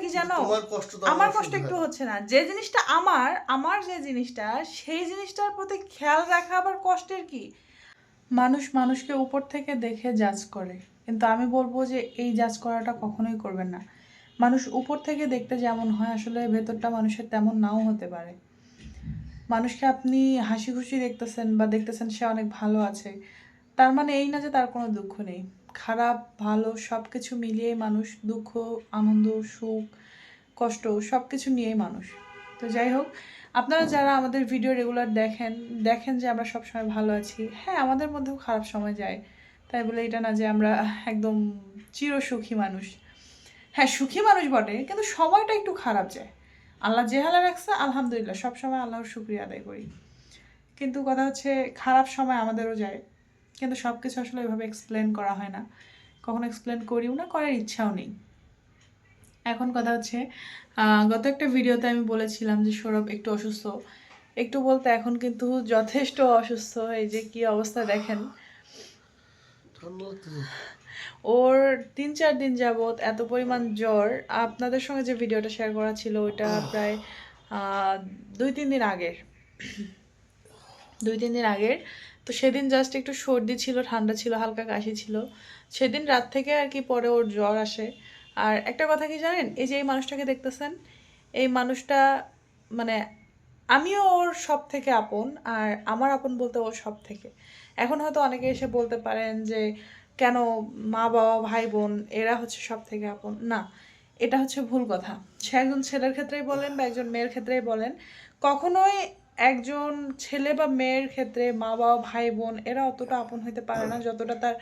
কি জানো? আমার কষ্ট একটু হচ্ছে না। যে জিনিসটা আমার আমার যে জিনিসটা সেই জিনিসটার প্রতি খেয়াল রাখা আবার কষ্টের কি? মানুষ মানুষকে উপর থেকে দেখে জাজ করে। কিন্তু আমি বলব যে এই জাজ করাটা কখনোই করবেন না। মানুষ উপর থেকে দেখতে যেমন হয় আসলে ভেতরটা মানুষের তেমন নাও হতে পারে। মানুষকে আপনি হাসি খুশি দেখতেছেন বা দেখতেছেন সে অনেক ভালো আছে। তার মানে এই না যে তার কোনো দুঃখ নেই। খারাপ, ভালো সব কিছু মিলিয়েই মানুষ দুঃখ, আনন্দ, সুখ, কষ্ট সব কিছু নিয়েই মানুষ। তো যাই হোক, আপনারা যারা আমাদের ভিডিও রেগুলার দেখেন দেখেন যে আমরা সবসময় ভালো আছি হ্যাঁ আমাদের মধ্যেও খারাপ সময় যায়। তাই বলে এটা না যে আমরা একদম চিরসুখী মানুষ। হ্যাঁ সুখী মানুষ বটে, কিন্তু সময়টা একটু খারাপ যায়। আল্লাহ যে হালে রাখছে, আলহামদুলিল্লাহ, সবসময় আল্লাহর শুক্রিয়া আদায় করি। কিন্তু কথা হচ্ছে, খারাপ সময় আমাদেরও যায়। কিন্তু সব কিছু আসলে এভাবে এক্সপ্লেন করা হয় না। কখনো এক্সপ্লেন করিও না করার ইচ্ছাও নেই। এখন কথা হচ্ছে গত একটা ভিডিওতে আমি বলেছিলাম যে সৌরভ একটু অসুস্থ। একটু বলতে এখন কিন্তু যথেষ্ট অসুস্থ এই যে কি অবস্থা দেখেন। ওর তিন চার দিন যাবৎ এত পরিমাণ জ্বর আপনাদের সঙ্গে যে ভিডিওটা শেয়ার করা ছিল ওইটা প্রায় দুই তিন দিন আগের। দুই তিন দিন আগের তো সেদিন জাস্ট একটু সর্দি ছিল, ঠান্ডা ছিল, হালকা কাশি ছিল। সেদিন রাত থেকে আর কি পরে ওর জ্বর আসে। আর একটা কথা কি জানেন? এই যে এই মানুষটাকে দেখতেছেন, এই মানুষটা মানে আমিও ওর সব থেকে আপন আর আমার আপন বলতে ওর সব থেকে এখন হয়তো অনেকে এসে বলতে পারেন যে, কেন মা বাবা, ভাই বোন, এরা হচ্ছে সব থেকে আপন? না, এটা হচ্ছে ভুল কথা। সে একজন ছেলের ক্ষেত্রেই বলেন বা একজন মেয়ের ক্ষেত্রেই বলেন, কখনোই একজন ছেলে বা মেয়ের ক্ষেত্রে মা বাবা, ভাই, বোন, এরা অতটা আপন হইতে পারে না যতটা তার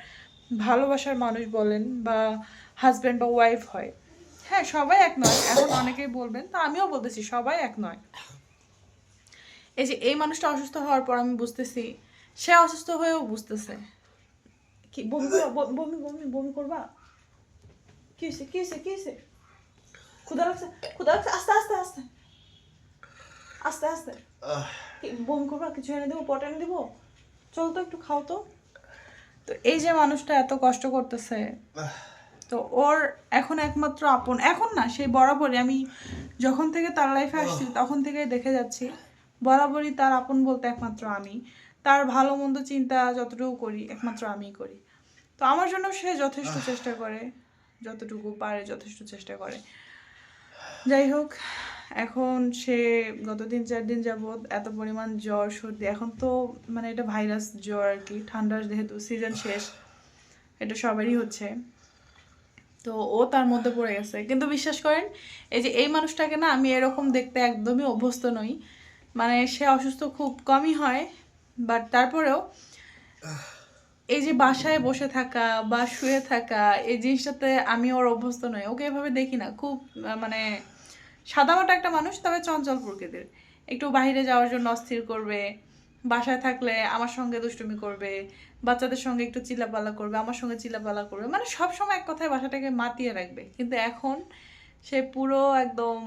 ভালোবাসার মানুষ বলেন বা হাজব্যান্ড বা ওয়াইফ হয়। হ্যাঁ সবাই এক নয়, এখন অনেকেই বলবেন, তা আমিও বলতেছি, সবাই এক নয়। এই যে এই মানুষটা অসুস্থ হওয়ার পর আমি বুঝতেছি, সে অসুস্থ হয়েও বুঝতেছে। কি, বমি বমি বমি বমি করবা? কি হয়েছে কি হয়েছে কি হয়েছে ক্ষুদা লাগছে ক্ষুদা লাগছে, আস্তে আস্তে আস্তে। আস্তে আস্তে। বমি করবা কিছু এনে দেবো পট এনে দেবো? চল তো একটু খাও তো। তো এই যে মানুষটা এত কষ্ট করতেছে তো ওর এখন একমাত্র আপন। এখন না সেই বরাবরই। আমি যখন থেকে তার লাইফে আসছি তখন থেকেই দেখে যাচ্ছি বরাবরই তার আপন বলতে একমাত্র আমি। তার ভালো মন্দ চিন্তা যতটুকু করি একমাত্র আমিই করি। তো আমার জন্য সে যথেষ্ট চেষ্টা করে যতটুকু পারে যথেষ্ট চেষ্টা করে। যাই হোক এখন সে গত তিন চার দিন যাবৎ এত পরিমাণ জ্বর, সর্দি, এখন তো মানে এটা ভাইরাস জ্বর আর কি, ঠান্ডার যেহেতু সিজন শেষ, এটা সবারই হচ্ছে। তো ও তার মধ্যে পড়ে গেছে। কিন্তু বিশ্বাস করেন, এই যে এই মানুষটাকে না আমি এরকম দেখতে একদমই অভ্যস্ত নই। মানে সে অসুস্থ খুব কমই হয় বাট তারপরেও এই যে বাসায় বসে থাকা বা শুয়ে থাকা, এই জিনিসটাতে আমি ওর অভ্যস্ত নই। ওকে এভাবে দেখি না, খুব মানে সাদামাটা একটা মানুষ তবে চঞ্চল প্রকৃতির। একটু বাইরে যাওয়ার জন্য অস্থির করবে বাসায় থাকলে আমার সঙ্গে দুষ্টুমি করবে বাচ্চাদের সঙ্গে একটু চিল্লাপালা করবে আমার সঙ্গে চিল্লাপালা করবে মানে সব সময় এক কথায় বাসাটাকে মাতিয়ে রাখবে। কিন্তু এখন সে পুরো একদম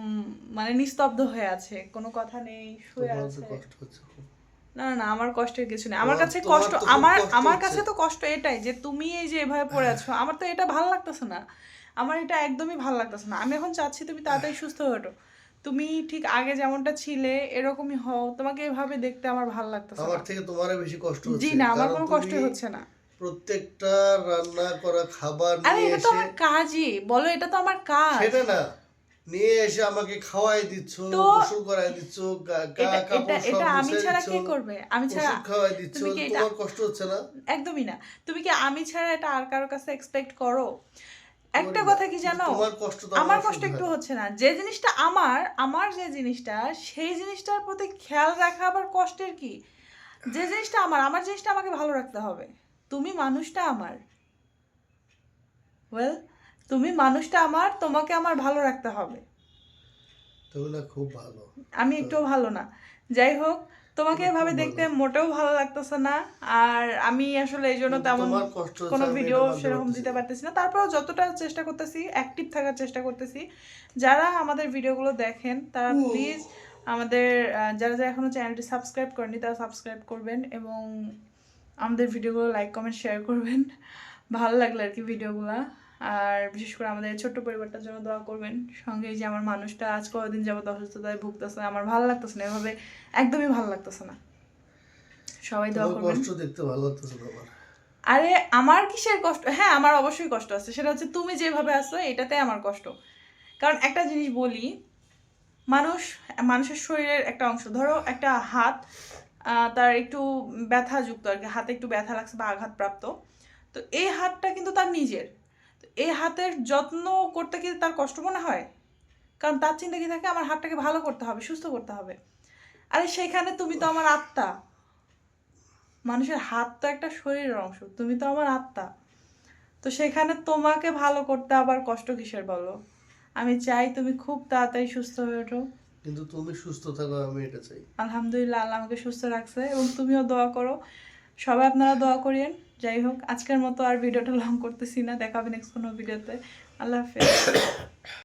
মানে নিস্তব্ধ হয়ে আছে কোনো কথা নেই শুয়ে আছে। না, না আমার কষ্টের কিছু নেই। আমার কাছে কষ্ট আমার আমার কাছে তো কষ্ট এটাই যে তুমি এই যে এভাবে পড়ে আছো আমার তো এটা ভালো লাগতেছে না। আমার এটা একদমই ভালো লাগতেছে না। আমি এখন চাচ্ছি তুমি তাড়াতাড়ি সুস্থ হয়ে ওঠো। তুমি ঠিক আগে যেমনটা ছিলে এরকমই হও। তোমাকে এভাবে দেখতে আমার ভালো লাগতেছে আমার থেকে তোমারে বেশি কষ্ট হচ্ছে। জি না আমার কোনো তুমি কষ্টই হচ্ছে না। প্রত্যেকটা রান্না করা খাবার নিয়ে এটা তো আমার কাজই। বলো এটা তো আমার কাজ। সেটা না। নিয়ে এসে আমাকে খাওয়াই দিচ্ছ গোসল করাই দিচ্ছ গা গা এটা কাপড় সব এটা আমি ছাড়া কে করবে? আমি ছাড়া খাওয়াই দিচ্ছ তোমার কষ্ট হচ্ছে না? একদমই না। তুমি কি আমি ছাড়া এটা আর কারোর কাছে এক্সপেক্ট করো? একটা কথা কি জানো? আমার কষ্ট একটু হচ্ছে না। যে জিনিসটা আমার আমার যে জিনিসটা সেই জিনিসটার প্রতি খেয়াল রাখা আবার কষ্টের কি? যে জিনিসটা আমার আমার জিনিসটা আমাকে ভালো রাখতে হবে। তুমি মানুষটা আমার। ওয়েল তুমি মানুষটা আমার তোমাকে আমার ভালো রাখতে হবে। খুব ভালো। আমি একটুও ভালো না। যাই হোক তোমাকে তুমি এভাবে দেখতে মোটেও ভালো লাগতেছে না। আর আমি আসলে এই জন্য তেমন কোনো ভিডিও সেরকম দিতে পারতেছি না। তারপরেও যতটা চেষ্টা করতেছি অ্যাক্টিভ থাকার চেষ্টা করতেছি যারা আমাদের ভিডিওগুলো দেখেন তারা প্লিজ আমাদের যারা যারা এখনও চ্যানেলটি সাবস্ক্রাইব করেনি তারা সাবস্ক্রাইব করবেন এবং আমাদের ভিডিওগুলো লাইক কমেন্ট শেয়ার করবেন। ভালো লাগল আর কি ভিডিওগুলো আর বিশেষ করে আমাদের ছোট্ট পরিবারটার জন্য দোয়া করবেন। সঙ্গে যে আমার মানুষটা আজ কদিন যাবত অসুস্থতায় ভুগতেছে আমার ভালো লাগতেছে না এভাবে একদমই ভালো লাগতেছে না। সবাই দোয়া করবেন। কষ্ট দেখতে ভালো লাগতেছে আরে আমার কিসের কষ্ট? হ্যাঁ আমার অবশ্যই কষ্ট আছে সেটা হচ্ছে তুমি যেভাবে আছো এটাতে আমার কষ্ট। কারণ একটা জিনিস বলি মানুষ মানুষের শরীরের একটা অংশ ধরো একটা হাত আহ, তার একটু ব্যথাযুক্ত আর কি হাতে একটু ব্যথা লাগছে বা আঘাতপ্রাপ্ত তো এই হাতটা কিন্তু তার নিজের। এই হাতের যত্ন করতে কি তার কষ্ট মনে হয়? কারণ তার চিন্তা কি থাকে? আমার হাতটাকে ভালো করতে হবে সুস্থ করতে হবে। আরে সেখানে তুমি তো আমার আত্মা। মানুষের হাত তো একটা শরীরের অংশ তুমি তো আমার আত্মা। তো সেখানে তোমাকে ভালো করতে আবার কষ্ট কিসের বলো? আমি চাই তুমি খুব তাড়াতাড়ি সুস্থ হয়ে ওঠো। কিন্তু তুমি সুস্থ থাকো আমি এটা চাই। আলহামদুলিল্লাহ আল্লাহ আমাকে সুস্থ রাখছে এবং তুমিও দোয়া করো। সবাই আপনারা দোয়া করিয়েন। যাই হোক, আজকের মতো আর ভিডিওটা লং করতেছি না। দেখাবেন এক্স কোনো ভিডিওতে। আল্লাহ হাফেজ।